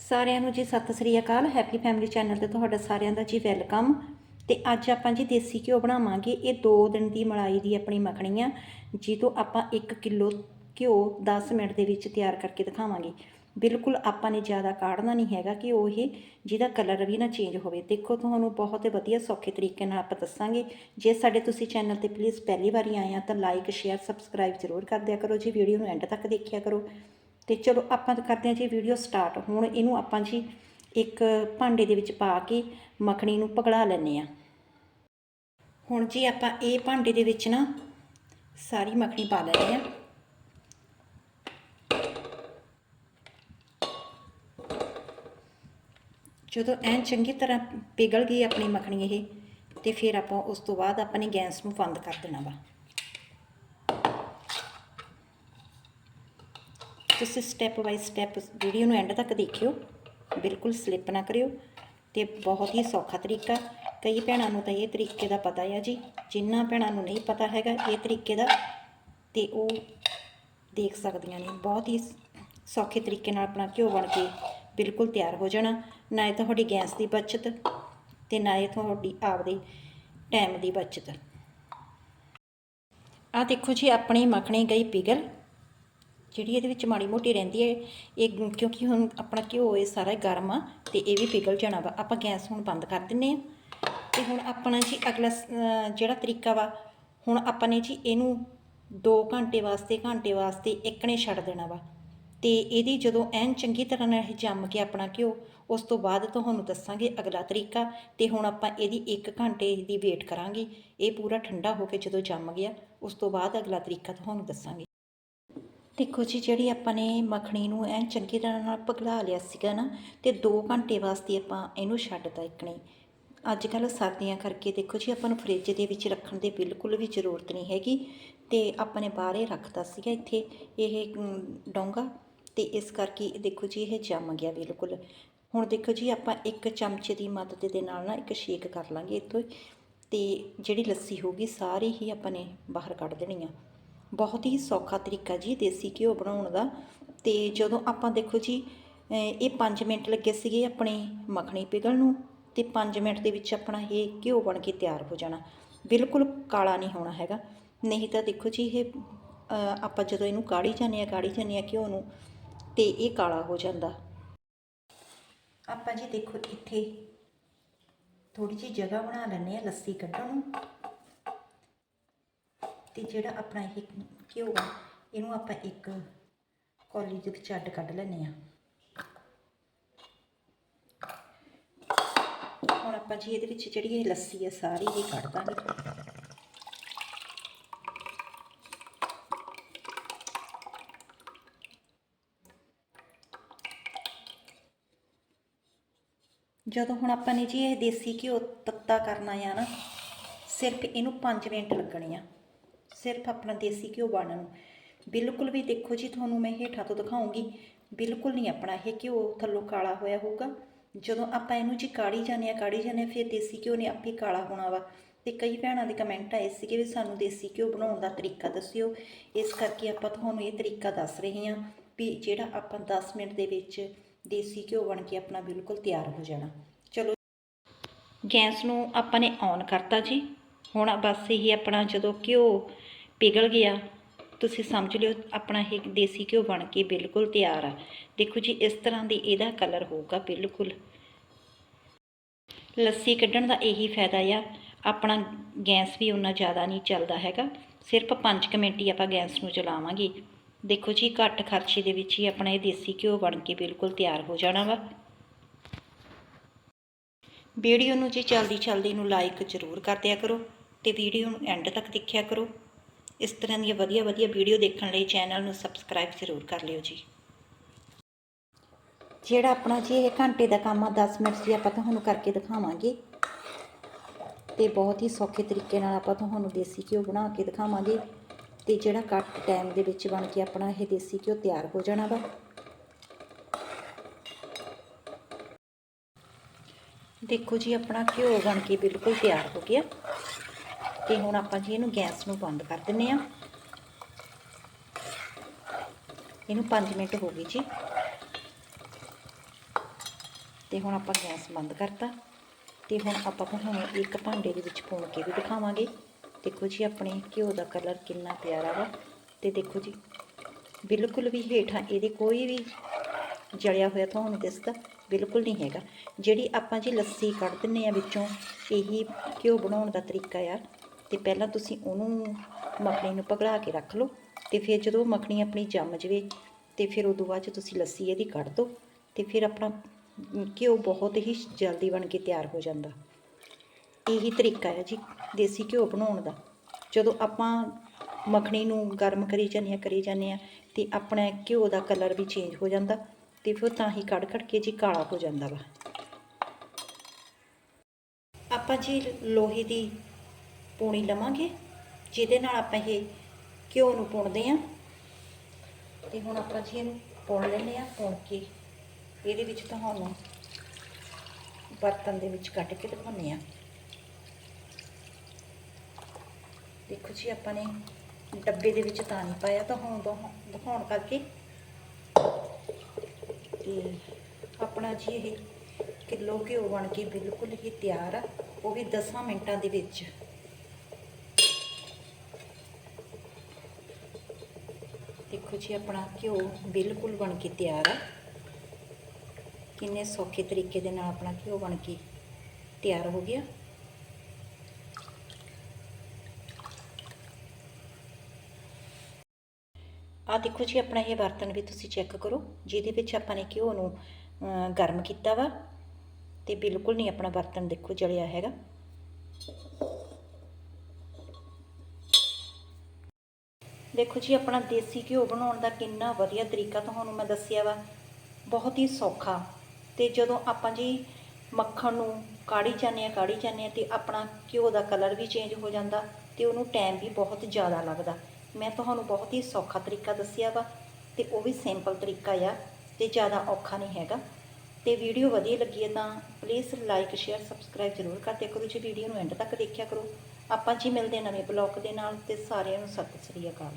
ਸਾਰਿਆਂ ਨੂੰ ਜੀ ਸਤਿ ਸ੍ਰੀ ਅਕਾਲ ਹੈਪੀ ਫੈਮਿਲੀ ਚੈਨਲ ਤੇ ਤੁਹਾਡਾ ਸਾਰਿਆਂ ਦਾ ਜੀ ਵੈਲਕਮ ਤੇ ਅੱਜ ਆਪਾਂ ਜੀ ਦੇਸੀ ਘਿਓ ਬਣਾਵਾਂਗੇ। ਇਹ 2 ਦਿਨ ਦੀ ਮਲਾਈ ਦੀ ਆਪਣੀ ਮੱਖਣੀ ਆ, ਜਿਹਤੋਂ ਆਪਾਂ 1 ਕਿਲੋ ਘਿਓ 10 ਮਿੰਟ ਦੇ ਵਿੱਚ ਤਿਆਰ ਕਰਕੇ ਦਿਖਾਵਾਂਗੇ। ਬਿਲਕੁਲ ਆਪਾਂ ਨੇ ਜ਼ਿਆਦਾ ਕਾੜਨਾ ਨਹੀਂ ਹੈਗਾ ਕਿ ਉਹ ਇਹ, ਜਿਹਦਾ ਕਲਰ ਵੀ ਨਾ ਚੇਂਜ ਹੋਵੇ। ਦੇਖੋ, ਤੁਹਾਨੂੰ ਬਹੁਤ ਵਧੀਆ ਸੌਖੇ ਤਰੀਕੇ ਨਾਲ ਆਪਾਂ ਦੱਸਾਂਗੇ। ਜੇ ਸਾਡੇ ਤੁਸੀਂ ਚੈਨਲ ਤੇ ਪਲੀਜ਼ ਪਹਿਲੀ ਵਾਰੀ ਆਏ ਆ ਤਾਂ ਲਾਈਕ ਸ਼ੇਅਰ ਸਬਸਕ੍ਰਾਈਬ ਜ਼ਰੂਰ ਕਰ ਦਿਆ ਕਰੋ। ਜੀ ਵੀਡੀਓ ਨੂੰ ਐਂਡ ਤੱਕ ਦੇਖਿਆ ਕਰੋ। ਤੇ ਚਲੋ ਆਪਾਂ ਤਾਂ ਕਰਦੇ ਹਾਂ ਜੀ ਵੀਡੀਓ ਸਟਾਰਟ ਹੁਣ ਇਹਨੂੰ ਆਪਾਂ ਜੀ ਇੱਕ ਭਾਂਡੇ ਦੇ ਵਿੱਚ ਪਾ ਕੇ ਮੱਖਣੀ ਨੂੰ ਪਗਲਾ ਲੈਂਦੇ ਆ ਹੁਣ ਜੀ ਆਪਾਂ ਇਹ ਭਾਂਡੇ ਦੇ ਵਿੱਚ ਨਾ ਸਾਰੀ ਮੱਖਣੀ ਪਾ ਲੈਣੀ ਆ ਜਦੋਂ ਐਨ ਚੰਗੀ ਤਰ੍ਹਾਂ ਪਿਘਲ ਗਈ ਆਪਣੀ ਮੱਖਣੀ ਇਹ, ਤੇ ਫਿਰ ਆਪਾਂ ਉਸ ਤੋਂ ਬਾਅਦ ਆਪਾਂ ਨੇ ਗੈਸ ਨੂੰ ਬੰਦ ਕਰ ਦੇਣਾ ਵਾ। ਤੁਸੀਂ ਸਟੈਪ ਬਾਈ ਸਟੈਪ ਵੀਡੀਓ ਨੂੰ ਐਂਡ ਤੱਕ ਦੇਖਿਓ। ਬਿਲਕੁਲ ਸਲਿੱਪ ਨਾ ਕਰਿਓ ਤੇ ਬਹੁਤ ਹੀ ਸੌਖਾ ਤਰੀਕਾ। ਕਈ ਭੈਣਾਂ ਨੂੰ ਤਾਂ ਇਹ ਤਰੀਕੇ ਦਾ ਪਤਾ ਹੈ ਜੀ ਜਿਨ੍ਹਾਂ ਭੈਣਾਂ ਨੂੰ ਨਹੀਂ ਪਤਾ ਹੈਗਾ ਇਹ ਤਰੀਕੇ ਦਾ ਤੇ ਉਹ ਦੇਖ ਸਕਦੀਆਂ ਨੇ। ਬਹੁਤ ਹੀ ਸੌਖੇ ਤਰੀਕੇ ਨਾਲ ਆਪਣਾ ਘਿਓ ਬਣ ਕੇ ਬਿਲਕੁਲ ਤਿਆਰ ਹੋ ਜਾਣਾ। ਨਾ ਇਹ ਤੁਹਾਡੀ ਗੈਸ ਦੀ ਬਚਤ ਤੇ ਨਾ ਇਹ ਤੁਹਾਡੀ ਆਪਦੇ ਟਾਈਮ ਦੀ ਬਚਤ। ਆ ਦੇਖੋ ਜੀ, ਆਪਣੀ ਮੱਖਣੀ ਗਈ ਪਿਘਲ। ਜਿਹੜੀ ਇਹਦੇ ਵਿੱਚ ਮਾੜੀ ਮੋਟੀ ਰਹਿੰਦੀ ਹੈ, ਇਹ ਕਿਉਂਕਿ ਹੁਣ ਆਪਣਾ ਘਿਓ ਇਹ ਸਾਰਾ ਗਰਮ ਆ ਤੇ ਇਹ ਵੀ ਪਿਘਲ ਜਾਣਾ ਵਾ। ਆਪਾਂ ਗੈਸ ਹੁਣ ਬੰਦ ਕਰ ਦਿੰਨੇ ਆ। ਤੇ ਹੁਣ ਆਪਣਾ ਜੀ ਅਗਲਾ ਜਿਹੜਾ ਤਰੀਕਾ ਵਾ, ਹੁਣ ਆਪਾਂ ਨੇ ਜੀ ਇਹਨੂੰ 2 ਘੰਟੇ ਵਾਸਤੇ ਘੰਟੇ ਵਾਸਤੇ ਇੱਕਣੇ ਛੱਡ ਦੇਣਾ ਵਾ। ਤੇ ਇਹਦੀ ਜਦੋਂ ਐਨ ਚੰਗੀ ਤਰ੍ਹਾਂ ਨਾਲ ਇਹ ਜੰਮ ਕੇ ਆਪਣਾ ਘਿਓ, ਉਸ ਤੋਂ ਬਾਅਦ ਤੁਹਾਨੂੰ ਦੱਸਾਂਗੇ ਅਗਲਾ ਤਰੀਕਾ। ਤੇ ਹੁਣ ਆਪਾਂ ਇਹਦੀ 1 ਘੰਟੇ ਦੀ ਵੇਟ ਕਰਾਂਗੇ। ਇਹ ਪੂਰਾ ਠੰਡਾ ਹੋ ਕੇ ਜਦੋਂ ਜੰਮ ਗਿਆ, ਉਸ ਤੋਂ ਬਾਅਦ ਅਗਲਾ ਤਰੀਕਾ ਤੁਹਾਨੂੰ ਦੱਸਾਂਗੇ। ਦੇਖੋ ਜੀ, ਜਿਹੜੀ ਆਪਾਂ ਨੇ ਮੱਖਣੀ ਨੂੰ ਐਨ ਚੰਗੀ ਤਰ੍ਹਾਂ ਨਾਲ ਪਗਲਾ ਲਿਆ ਸੀਗਾ ਨਾ, ਤੇ 2 ਘੰਟੇ ਵਾਸਤੇ ਆਪਾਂ ਇਹਨੂੰ ਛੱਡਤਾ ਇੱਕਣੀ ਅੱਜ ਕੱਲ ਸਰਦੀਆਂ ਕਰਕੇ ਦੇਖੋ ਜੀ, ਆਪਾਂ ਨੂੰ ਫ੍ਰਿਜ ਦੇ ਵਿੱਚ ਰੱਖਣ ਦੀ ਬਿਲਕੁਲ ਵੀ ਜ਼ਰੂਰਤ ਨਹੀਂ ਹੈਗੀ, ਤੇ ਆਪਾਂ ਨੇ ਬਾਹਰੇ ਰੱਖਤਾ ਸੀਗਾ ਇੱਥੇ ਇਹ ਡੋਂਗਾ, ਤੇ ਇਸ ਕਰਕੇ ਦੇਖੋ ਜੀ, ਇਹ ਜੰਮ ਗਿਆ ਬਿਲਕੁਲ। ਹੁਣ ਦੇਖੋ ਜੀ, ਆਪਾਂ ਇੱਕ ਚਮਚੇ ਦੀ ਮਦਦ ਦੇ ਨਾਲ ਨਾ ਇੱਕ ਸ਼ੇਕ ਕਰ ਲਾਂਗੇ ਇੱਥੋਂ ਤੇ ਜਿਹੜੀ ਲੱਸੀ ਹੋਗੀ ਸਾਰੀ ਹੀ ਆਪਾਂ ਨੇ ਬਾਹਰ ਕੱਢ ਦੇਣੀ ਆ। ਬਹੁਤ ਹੀ ਸੌਖਾ ਤਰੀਕਾ ਜੀ ਦੇਸੀ ਘਿਓ ਬਣਾਉਣ ਦਾ। ਤੇ ਜਦੋਂ ਆਪਾਂ ਦੇਖੋ ਜੀ ਇਹ 5 ਮਿੰਟ ਲੱਗੇ ਸੀਗੇ ਆਪਣੇ ਮੱਖਣੀ ਪਿਘਲ ਨੂੰ, ਤੇ 5 ਮਿੰਟ ਦੇ ਵਿੱਚ ਆਪਣਾ ਇਹ ਘਿਓ ਬਣ ਕੇ ਤਿਆਰ ਹੋ ਜਾਣਾ। ਬਿਲਕੁਲ ਕਾਲਾ ਨਹੀਂ ਹੋਣਾ ਹੈਗਾ। ਨਹੀਂ ਤਾਂ ਦੇਖੋ ਜੀ, ਇਹ ਆਪਾਂ ਜਦੋਂ ਇਹਨੂੰ ਕਾੜੀ ਜਾਂਦੇ ਆ ਕਾੜੀ ਜਾਂਦੇ ਆ ਘਿਓ ਨੂੰ, ਤੇ ਇਹ ਕਾਲਾ ਹੋ ਜਾਂਦਾ। ਆਪਾਂ ਜੀ ਦੇਖੋ ਇੱਥੇ ਥੋੜੀ ਜਿਹੀ ਜਗ੍ਹਾ ਬਣਾ ਲੈਂਦੇ ਆ ਲੱਸੀ ਕੱਢਣ ਨੂੰ। ਤੇ ਜਿਹੜਾ ਆਪਣਾ ਇਹ ਘਿਓ ਆ, ਇਹਨੂੰ ਆਪਾਂ ਇੱਕ ਕੌਲੀ ਦੇ ਵਿੱਚ ਅੱਡ ਕੱਢ ਲੈਂਦੇ ਆ ਹੁਣ ਆਪਾਂ ਜੀ ਇਹਦੇ ਵਿੱਚ ਜਿਹੜੀ ਇਹ ਲੱਸੀ ਆ, ਸਾਰੀ ਇਹ ਕੱਢ ਦਾਂਗੇ। ਜਦੋਂ ਹੁਣ ਆਪਾਂ ਨੇ ਜੀ ਇਹ ਦੇਸੀ ਘਿਓ ਤੱਤਾ ਕਰਨਾ ਆ ਨਾ, ਸਿਰਫ ਇਹਨੂੰ 5 ਮਿੰਟ ਲੱਗਣੇ ਆ। ਸਿਰਫ ਆਪਣਾ ਦੇਸੀ ਘਿਓ ਬਣਨ ਨੂੰ। ਬਿਲਕੁਲ ਵੀ ਦੇਖੋ ਜੀ, ਤੁਹਾਨੂੰ ਮੈਂ ਹੇਠਾਂ ਤੋਂ ਦਿਖਾਉਂਗੀ। ਬਿਲਕੁਲ ਨਹੀਂ ਆਪਣਾ ਇਹ ਘਿਓ ਥੱਲੋਂ ਕਾਲਾ ਹੋਇਆ ਹੋਊਗਾ। ਜਦੋਂ ਆਪਾਂ ਇਹਨੂੰ ਜੀ ਕਾੜੀ ਜਾਂਦੇ ਆ ਕਾੜੀ ਜਾਂਦੇ ਆ ਫਿਰ ਦੇਸੀ ਘਿਓ ਨੇ ਆਪੇ ਕਾਲਾ ਹੋਣਾ ਵਾ। ਤੇ ਕਈ ਭੈਣਾਂ ਦੇ ਕਮੈਂਟ ਆਏ ਸੀਗੇ ਵੀ ਸਾਨੂੰ ਦੇਸੀ ਘਿਓ ਬਣਾਉਣ ਦਾ ਤਰੀਕਾ ਦੱਸਿਓ। ਇਸ ਕਰਕੇ ਆਪਾਂ ਤੁਹਾਨੂੰ ਇਹ ਤਰੀਕਾ ਦੱਸ ਰਹੇ ਹਾਂ ਵੀ ਜਿਹੜਾ ਆਪਾਂ 10 ਮਿੰਟ ਦੇ ਵਿੱਚ ਦੇਸੀ ਘਿਓ ਬਣ ਕੇ ਆਪਣਾ ਬਿਲਕੁਲ ਤਿਆਰ ਹੋ ਜਾਣਾ। ਚਲੋ ਗੈਸ ਨੂੰ ਆਪਾਂ ਨੇ ਔਨ ਕਰਤਾ ਜੀ। ਹੁਣ ਬਸ ਇਹ ਆਪਣਾ ਜਦੋਂ ਘਿਓ ਪਿਘਲ ਗਿਆ। ਤੁਸੀਂ ਸਮਝ ਲਿਓ, ਆਪਣਾ ਇਹ ਦੇਸੀ ਘਿਓ ਬਣ ਕੇ ਬਿਲਕੁਲ ਤਿਆਰ ਆ। ਦੇਖੋ ਜੀ, ਇਸ ਤਰ੍ਹਾਂ ਦੀ ਇਹਦਾ ਕਲਰ ਹੋਊਗਾ ਬਿਲਕੁਲ। ਲੱਸੀ ਕੱਢਣ ਦਾ ਇਹੀ ਫਾਇਦਾ ਆ। ਆਪਣਾ ਗੈਸ ਵੀ ਉਨਾ ਜ਼ਿਆਦਾ ਨਹੀਂ ਚੱਲਦਾ ਹੈਗਾ। ਸਿਰਫ 5 ਮਿੰਟ ਹੀ ਆਪਾਂ ਗੈਸ ਨੂੰ ਚਲਾਵਾਂਗੇ। ਦੇਖੋ ਜੀ, ਘੱਟ ਖਰਚੇ ਦੇ ਵਿੱਚ ਹੀ ਆਪਣਾ ਇਹ ਦੇਸੀ ਘਿਓ ਬਣ ਕੇ ਬਿਲਕੁਲ ਤਿਆਰ ਹੋ ਜਾਣਾ ਵਾ। ਵੀਡੀਓ ਨੂੰ ਜੀ ਜਲਦੀ ਜਲਦੀ ਨੂੰ ਲਾਈਕ ਜ਼ਰੂਰ ਕਰ ਦਿਆ ਕਰੋ ਤੇ ਵੀਡੀਓ ਨੂੰ ਐਂਡ ਤੱਕ ਦੇਖਿਆ ਕਰੋ। ਇਸ ਤਰ੍ਹਾਂ ਦੀਆਂ ਵਧੀਆ ਵਧੀਆ ਵੀਡੀਓ ਦੇਖਣ ਲਈ ਚੈਨਲ ਨੂੰ ਸਬਸਕ੍ਰਾਈਬ ਜ਼ਰੂਰ ਕਰ ਲਿਓ ਜੀ। ਜਿਹੜਾ ਆਪਣਾ ਜੀ ਇਹ ਘੰਟੇ ਦਾ ਕੰਮ ਆ 10 ਮਿੰਟ ਜੀ ਆਪਾਂ ਤੁਹਾਨੂੰ ਕਰਕੇ ਦਿਖਾਵਾਂਗੇ। ਤੇ ਬਹੁਤ ਹੀ ਸੌਖੇ ਤਰੀਕੇ ਨਾਲ ਆਪਾਂ ਤੁਹਾਨੂੰ ਦੇਸੀ ਘਿਓ ਬਣਾ ਕੇ ਦਿਖਾਵਾਂਗੇ। ਤੇ ਜਿਹੜਾ ਘੱਟ ਟਾਈਮ ਦੇ ਵਿੱਚ ਬਣ ਕੇ ਆਪਣਾ ਇਹ ਦੇਸੀ ਘਿਓ ਤਿਆਰ ਹੋ ਜਾਣਾ ਵਾ। ਦੇਖੋ ਜੀ, ਆਪਣਾ ਘਿਓ ਬਣ ਕੇ ਬਿਲਕੁਲ ਤਿਆਰ ਹੋ ਗਿਆ। ਤੇ ਹੁਣ ਆਪਾਂ ਜੀ ਇਹਨੂੰ ਗੈਸ ਨੂੰ ਬੰਦ ਕਰ ਦਿੰਨੇ ਆ। ਇਹਨੂੰ 5 ਮਿੰਟ ਹੋ ਗਏ ਜੀ। ਤੇ ਹੁਣ ਆਪਾਂ ਗੈਸ ਬੰਦ ਕਰਤਾ। ਤੇ ਹੁਣ ਆਪਾਂ ਤੁਹਾਨੂੰ ਇੱਕ ਭਾਂਡੇ ਦੇ ਵਿੱਚ ਪਾਉਣ ਕੇ ਵੀ ਦਿਖਾਵਾਂਗੇ। ਦੇਖੋ ਜੀ ਆਪਣੇ ਘਿਓ ਦਾ ਕਲਰ ਕਿੰਨਾ ਪਿਆਰਾ ਵਾ। ਤੇ ਦੇਖੋ ਜੀ, ਬਿਲਕੁਲ ਵੀ ਹੇਠਾਂ ਇਹਦੇ ਕੋਈ ਵੀ ਜਲਿਆ ਹੋਇਆ ਤੁਹਾਨੂੰ ਦਿਸਦਾ ਬਿਲਕੁਲ ਨਹੀਂ ਹੈਗਾ। ਜਿਹੜੀ ਆਪਾਂ ਜੀ ਲੱਸੀ ਕੱਢ ਦਿੰਨੇ ਆ ਵਿੱਚੋਂ, ਇਹੀ ਘਿਓ ਬਣਾਉਣ ਦਾ ਤਰੀਕਾ ਆ। ਤੇ ਪਹਿਲਾਂ ਤੁਸੀਂ ਉਹਨੂੰ ਮੱਖਣੀ ਨੂੰ ਪਗਲਾ ਕੇ ਰੱਖ ਲਓ ਤੇ ਫਿਰ ਜਦੋਂ ਮੱਖਣੀ ਆਪਣੀ ਜੰਮ ਜਵੇ ਤੇ ਫਿਰ ਉਦੋਂ ਬਾਅਦ 'ਚ ਤੁਸੀਂ ਲੱਸੀ ਇਹਦੀ ਕੱਢ ਦਿਓ ਤੇ ਫਿਰ ਆਪਣਾ ਘਿਓ ਬਹੁਤ ਹੀ ਜਲਦੀ ਬਣ ਕੇ ਤਿਆਰ ਹੋ ਜਾਂਦਾ। ਇਹੀ ਤਰੀਕਾ ਹੈ ਜੀ ਦੇਸੀ ਘਿਓ ਬਣਾਉਣ ਦਾ। ਜਦੋਂ ਆਪਾਂ ਮੱਖਣੀ ਨੂੰ ਗਰਮ ਕਰੀ ਜਾਂਦੇ ਹਾਂ, ਕਰੀ ਜਾਂਦੇ ਹਾਂ ਤੇ ਆਪਣਾ ਘਿਓ ਦਾ ਕਲਰ ਵੀ ਚੇਂਜ ਹੋ ਜਾਂਦਾ ਤੇ ਫਿਰ ਤਾਂ ਹੀ ਕੱਢ ਕੱਢ ਕੇ ਜੀ ਕਾਲਾ ਹੋ ਜਾਂਦਾ ਵਾ। ਆਪਾਂ ਜੀ ਲੋਹੇ ਦੀ ਪੂਣੀ ਲਵਾਂਗੇ, ਜਿਹਦੇ ਨਾਲ ਆਪਾਂ ਇਹ ਘਿਓ ਨੂੰ ਪੁਣਦੇ ਹਾਂ ਤੇ ਹੁਣ ਆਪਾਂ ਜੀ ਇਹਨੂੰ ਪੁਣ ਲੈਂਦੇ ਹਾਂ ਪੁਣ ਕੇ ਇਹਦੇ ਵਿੱਚ ਤੁਹਾਨੂੰ ਬਰਤਨ ਦੇ ਵਿੱਚ ਕੱਢ ਕੇ ਦਿਖਾਉਂਦੇ ਹਾਂ ਦੇਖੋ ਜੀ, ਆਪਾਂ ਨੇ ਡੱਬੇ ਦੇ ਵਿੱਚ ਤਾਂ ਨਹੀਂ ਪਾਇਆ, ਤਾਂ ਹੁਣ ਦਿਖਾਉਣ ਕਰਕੇ। ਤੇ ਆਪਣਾ ਜੀ ਇਹ ਕਿਲੋ ਘਿਓ ਬਣ ਕੇ ਬਿਲਕੁਲ ਹੀ ਤਿਆਰ ਆ, ਉਹ ਵੀ 10 ਮਿੰਟਾਂ ਦੇ ਵਿੱਚ। ਦੇਖੋ ਜੀ, ਆਪਣਾ ਘਿਓ ਬਿਲਕੁਲ ਬਣ ਕੇ ਤਿਆਰ ਆ। ਕਿੰਨੇ ਸੌਖੇ ਤਰੀਕੇ ਦੇ ਨਾਲ ਆਪਣਾ ਘਿਓ ਬਣ ਕੇ ਤਿਆਰ ਹੋ ਗਿਆ। ਆ ਦੇਖੋ ਜੀ, ਆਪਣਾ ਇਹ ਬਰਤਨ ਵੀ ਤੁਸੀਂ ਚੈੱਕ ਕਰੋ, ਜਿਹਦੇ ਵਿੱਚ ਆਪਾਂ ਨੇ ਘਿਓ ਨੂੰ ਗਰਮ ਕੀਤਾ ਵਾ। ਤੇ ਬਿਲਕੁਲ ਨਹੀਂ ਆਪਣਾ ਬਰਤਨ ਦੇਖੋ ਜਲਿਆ ਹੈਗਾ। ਦੇਖੋ ਜੀ, ਆਪਣਾ ਦੇਸੀ ਘਿਓ ਬਣਾਉਣ ਦਾ ਕਿੰਨਾ ਵਧੀਆ ਤਰੀਕਾ ਤੁਹਾਨੂੰ ਮੈਂ ਦੱਸਿਆ ਵਾ। ਬਹੁਤ ਹੀ ਸੌਖਾ। ਤੇ ਜਦੋਂ ਆਪਾਂ ਜੀ ਮੱਖਣ ਨੂੰ ਕਾੜੀ ਜਾਂਦੇ ਆ ਕਾੜੀ ਜਾਂਦੇ ਆ ਤੇ ਆਪਣਾ ਘਿਓ ਦਾ ਕਲਰ ਵੀ ਚੇਂਜ ਹੋ ਜਾਂਦਾ ਤੇ ਉਹਨੂੰ ਟਾਈਮ ਵੀ ਬਹੁਤ ਜ਼ਿਆਦਾ ਲੱਗਦਾ। ਮੈਂ ਤੁਹਾਨੂੰ ਬਹੁਤ ਹੀ ਸੌਖਾ ਤਰੀਕਾ ਦੱਸਿਆ ਵਾ ਤੇ ਉਹ ਵੀ ਸਿੰਪਲ ਤਰੀਕਾ ਆ ਤੇ ਜ਼ਿਆਦਾ ਔਖਾ ਨਹੀਂ ਹੈਗਾ। ਤੇ ਵੀਡੀਓ ਵਧੀਆ ਲੱਗੀ ਹੈ ਤਾਂ ਪਲੀਜ਼ ਲਾਈਕ ਸ਼ੇਅਰ ਸਬਸਕ੍ਰਾਈਬ ਜ਼ਰੂਰ ਕਰਦੇ ਕਰੋ। ਜੀ ਵੀਡੀਓ ਨੂੰ ਐਂਡ ਤੱਕ ਦੇਖਿਆ ਕਰੋ। ਆਪਾਂ ਜੀ ਮਿਲਦੇ ਨਵੇਂ ਬਲੌਗ ਦੇ ਨਾਲ ਤੇ ਸਾਰਿਆਂ ਨੂੰ ਸਤਿ ਸ੍ਰੀ ਅਕਾਲ।